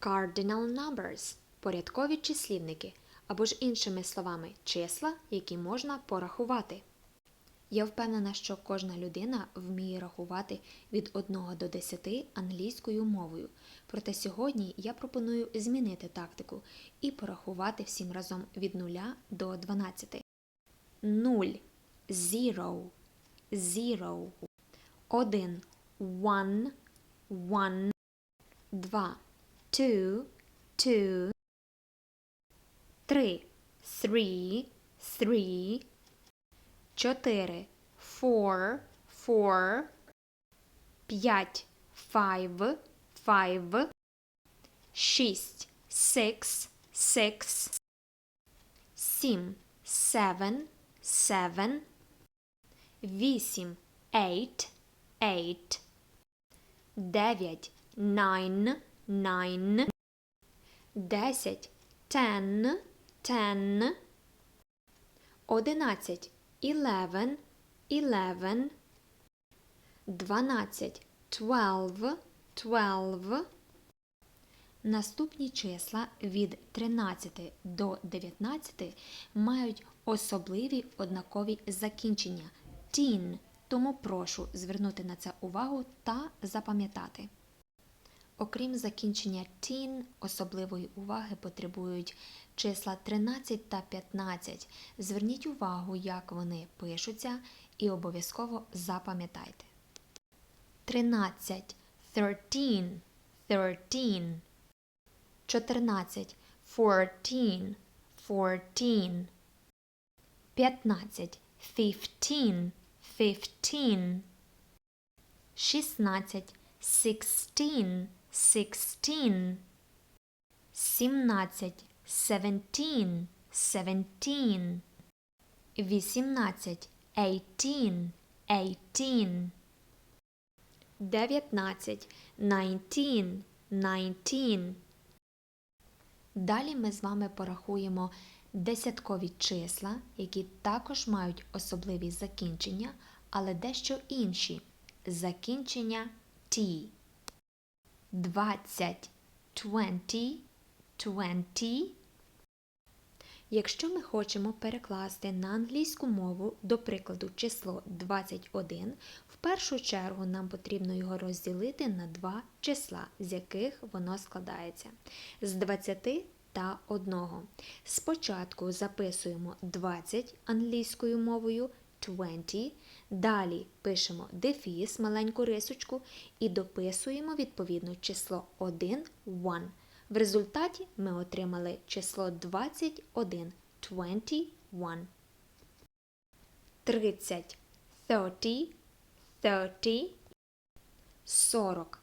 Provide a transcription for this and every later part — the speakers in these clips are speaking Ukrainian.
Cardinal numbers порядкові числівники, або ж іншими словами, числа, які можна порахувати. Я впевнена, що кожна людина вміє рахувати від 1 до 10 англійською мовою. Проте сьогодні я пропоную змінити тактику і порахувати всім разом від 0 до 12. 0 zero, zero. 1 one, one. 2 two, two. 3 three, three. 4 four, four. 5 five, five. 6 six, six. 7 seven, seven. 8 eight, eight. 9 nine, nine. 10 ten, ten. 11 eleven, eleven. 12 twelve, twelve. Наступні числа від 13 до 19 мають особливі однакові закінчення teen, тому прошу звернути на це увагу та запам'ятати. Окрім закінчення teen, особливої уваги потребують числа 13 та 15. Зверніть увагу, як вони пишуться, і обов'язково запам'ятайте. 13 13 13 14 14 14 15 15 15 16 16 16 17 17 17 18 18 18 19 19 19 Далі ми з вами порахуємо десяткові числа, які також мають особливі закінчення, але дещо інші. Закінчення T. 20, 20, 20. Якщо ми хочемо перекласти на англійську мову, до прикладу, число 21, в першу чергу нам потрібно його розділити на два числа, з яких воно складається. З 20 та 1. Спочатку записуємо 20 англійською мовою 20, далі пишемо дефіс, маленьку рисочку, і дописуємо відповідно число 1 1. В результаті ми отримали число 21 21. 30 30 30 40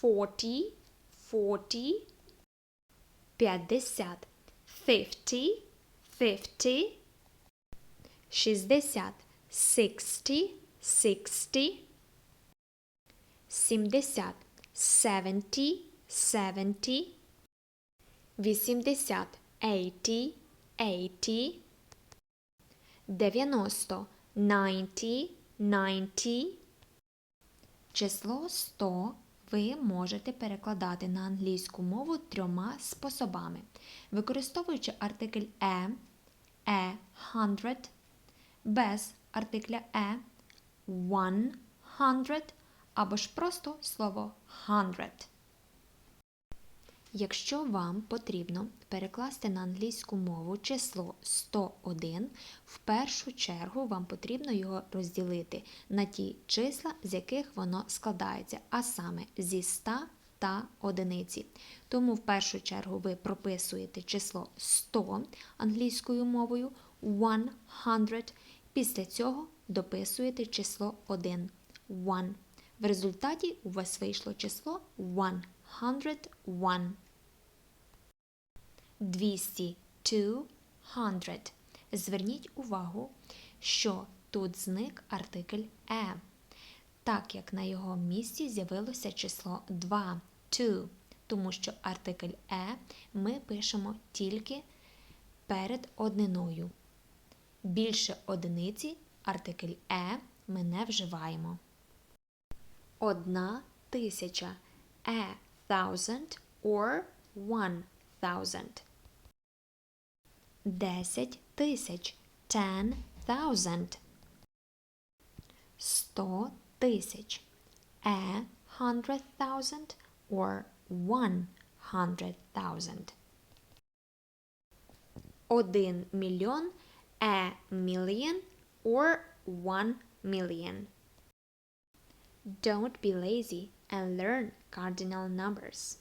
40 40 50 50 50 60 60 60 70 70 70 80 80 80 90 90 90 Число 100 ви можете перекладати на англійську мову трьома способами, використовуючи артикль е, е hundred, без артикля е one hundred або ж просто слово hundred. Якщо вам потрібно перекласти на англійську мову число 101, в першу чергу вам потрібно його розділити на ті числа, з яких воно складається, а саме зі 100 та одиниці. Тому в першу чергу ви прописуєте число 100 англійською мовою 100, після цього дописуєте число 1 1. В результаті у вас вийшло число 101. 200 200. Зверніть увагу, що тут зник артикль е, так як на його місці з'явилося число 2 2, тому що артикль е ми пишемо тільки перед одниною. Більше одиниці артикль е ми не вживаємо. Одна тисяча. A thousand or one thousand. Десять тисяч. Ten thousand. Сто тисяч. A hundred thousand or one hundred thousand. Один мільйон. A million or one million. Don't be lazy and learn cardinal numbers.